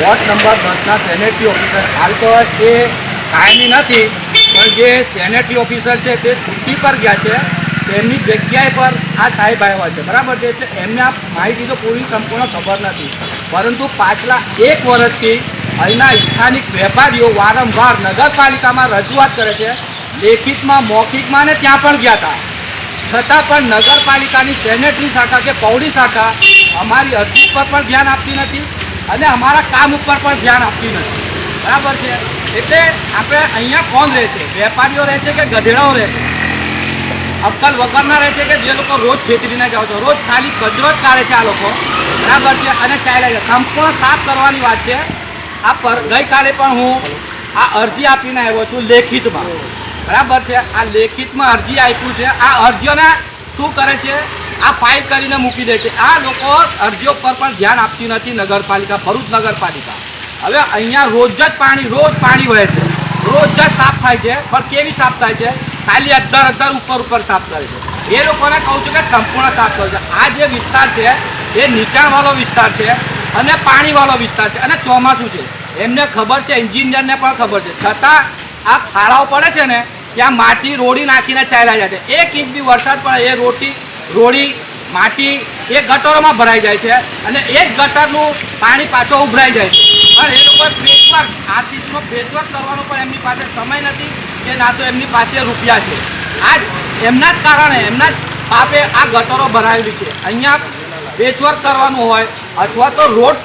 Ward number દસના sanitary officer. હાલ તો એ કાયમી નથી, પણ જે સેનેટરી ઓફિસર છે તે છુટ્ટી પર ગયા છે. તેમની જગ્યાએ પર આ સાહેબ આવ્યા છે. બરાબર છે? એટલે એમને આ માહિતી તો પૂરી સંપૂર્ણ ખબર નથી. પરંતુ પાછલા એક વર્ષથી અહીંના સ્થાનિક વેપારીઓ વારંવાર નગરપાલિકામાં રજૂઆત કરે છે. લેખિતમાં, મૌખિકમાં ને ત્યાં પણ ગયા હતા. છતાં પણ નગરપાલિકાની સેનેટરી શાખા કે પૌડી શાખા અમારી અરજી પર પણ ધ્યાન આપતી નથી. અને અમારા કામ ઉપર પણ ધ્યાન આપતી નથી. બરાબર છે? એટલે આપણે અહીંયા કોણ રહે છે? વેપારીઓ રહે છે કે ગધેડાઓ રહે છે? અક્કલ વગરના રહે છે કે જે લોકો રોજ છેતરીને જાઓ છો? રોજ ખાલી કચરો જ કાઢે છે આ લોકો. બરાબર છે? અને ચાલ્યા છે સંપૂર્ણ સાફ કરવાની વાત છે. આ પર ગઈકાલે પણ હું આ અરજી આપીને આવ્યો છું લેખિતમાં. બરાબર છે? આ લેખિતમાં અરજી આપ્યું છે. આ અરજીઓને શું કરે છે? આ ફાઇલ કરીને મૂકી દે છે. આ લોકો અરજીઓ પર પણ ધ્યાન આપતી નથી નગરપાલિકા, ભરૂચ નગરપાલિકા. હવે અહીંયા રોજ જ પાણી, રોજ પાણી વહે છે. રોજ જ સાફ થાય છે. પણ કેવી સાફ થાય છે? ખાલી અધર અધર ઉપર ઉપર સાફ કરે છે. એ લોકોને કહું છું કે સંપૂર્ણ સાફ કરે છે. આ જે વિસ્તાર છે, એ નીચાણવાળો વિસ્તાર છે અને પાણીવાળો વિસ્તાર છે. અને ચોમાસું છે. એમને ખબર છે, એન્જિનિયરને પણ ખબર છે. છતાં આ ખાડાઓ પડે છે ને ત્યાં માટી રોડી નાખીને ચાલ્યા જાય છે. એક ઇંચ બી વરસાદ પડે એ રોટી, રોડી, માટી, એ ગટરોમાં ભરાઈ જાય છે અને એ ગટરનું પાણી પાછો ઉભરાઈ જાય છે. પણ એ લોકો પેચવર્ક ચીજનો પેચવર્ક કરવાનો પણ એમની પાસે સમય નથી કે ના તો એમની પાસે રૂપિયા છે. આ એમના જ કારણે, એમના જ પાપે આ ગટરો ભરાયેલી છે. અહીંયા પેચવર્ક કરવાનું હોય અથવા તો રોડ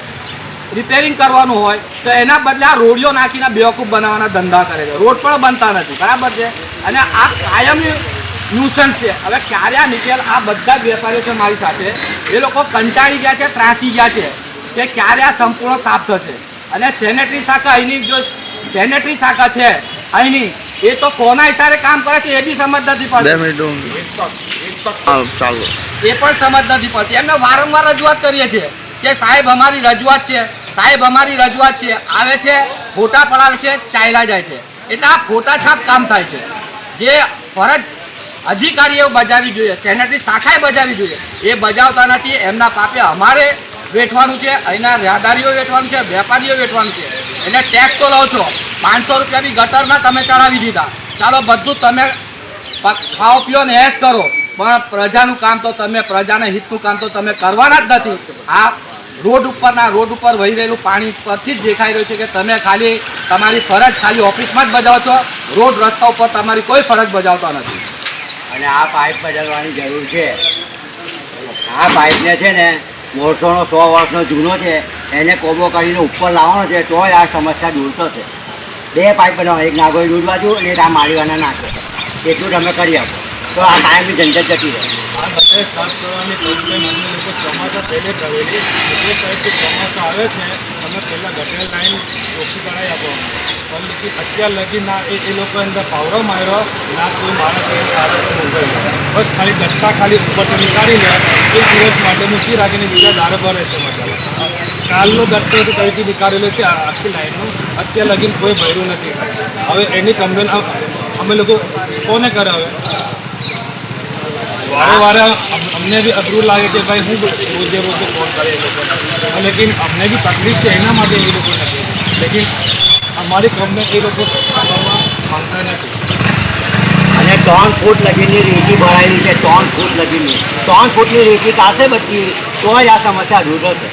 રિપેરિંગ કરવાનું હોય તો એના બદલે આ રોડિયો નાખીને બેવકૂફ બનાવવાના ધંધા કરે છે. રોડ પણ બનતા નથી બરાબર છે? અને આ કાયમી ન્યુસન્સ છે. હવે ક્યારે આ નીકળેલ આ બધા જ વેપારીઓ છે મારી સાથે એ લોકો કંટાળી ગયા છે ત્રાસી ગયા છે કે ક્યારે આ સંપૂર્ણ સાફ થશે. અને સેનેટરી શાખા અહીંની જો સેનેટરી શાખા છે અહીંની એ તો કોના હિસાબે કામ કરે છે એ બી સમજ નથી પડતી. ચાલો. એ પણ સમજ નથી પડતી. એમને વારંવાર રજૂઆત કરીએ છીએ કે સાહેબ અમારી રજૂઆત છે. સાહેબ, અમારી રજૂઆત છે, આવે છે, ફોટા પડાવે છે, ચાલ્યા જાય છે. એટલે આ ફોટા છાપ કામ થાય છે. જે ફરજ અધિકારીઓ બજાવવી જોઈએ, સેનેટરી શાખાએ બજાવવી જોઈએ. એ બજાવતા નથી, એમના પાપે અમારે વેઠવાનું છે અહીંના રાહદારીઓ વેઠવાનું છે, વેપારીઓ વેઠવાનું છે. એને ટેક્સ તો લો છો. પાંચસો રૂપિયાની ગટરમાં તમે ચડાવી દીધા. ચાલો, બધું તમે ખાઓ, પીઓ ને એસ કરો. પણ પ્રજાનું કામ તો તમે, પ્રજાના હિતનું કામ તો તમે કરવાના જ નથી. આ રોડ ઉપરના રોડ ઉપર વહી રહેલું પાણી પરથી જ દેખાઈ રહ્યું છે કે તમે ખાલી તમારી ફરજ ખાલી ઓફિસમાં જ બજાવો છો. રોડ રસ્તા ઉપર તમારી કોઈ ફરજ બજાવતા નથી. અને આ પાઇપ બદલવાની જરૂર છે. આ પાઇપને છે ને વર્ષોનો સો વર્ષનો જૂનો છે. એને કોબો કરીને ઉપર લાવવાનો છે, તોય આ સમસ્યા દૂર થશે. બે પાઇપ બનાવો, એક નાગોઈ દૂધ બાજુ અને આ માળીવાના નાખે એટલું તમે કરી આપો. તો આ કાયમની ઝંઝટ જતી રહે. બધે સાફ કરવાની કમ્પ્લેન અમને લોકો ચોમાસા પહેલે કરેલી જે સાહેબથી ચોમાસા આવે છે, તમે પહેલાં ગટર લાઈન ઓછી કરાવી આપો. પણ લેકિન અત્યાર લગી ના એ એ લોકો અંદર પાવરો માર્યો, ના કોઈ માણસ એ કારણ બસ ખાલી ગટ્ટા ખાલી ઉપરથી નીકાળી લે એક દિવસ માટે મૂકી રાખીને બીજા દારો ભરે છે મતલબ કાલનો ગટ્ટો તરીકે નીકાળેલો છે આખી લાઈનનું અત્યાર લગીને કોઈ ભર્યું નથી. હવે એની કમ્પ્લેન અમે લોકો કોને કરે હવે વારે વારે અમને બી અઘરું લાગે કે ભાઈ હું રોજે રોજે ફોન કરે એ લોકોને. લેકિન અમને બી તકલીફ છે એના માટે એ લોકો નથી લેકિન અમારી કમ્પ્લેન એ લોકો માંગતા નથી. અને ત્રણ ફૂટ લગીની રેતી ભરાયેલી છે, ત્રણ ફૂટ લગીની ત્રણ ફૂટની રેતી કાશે બચી? તો જ આ સમસ્યા દૂર થશે.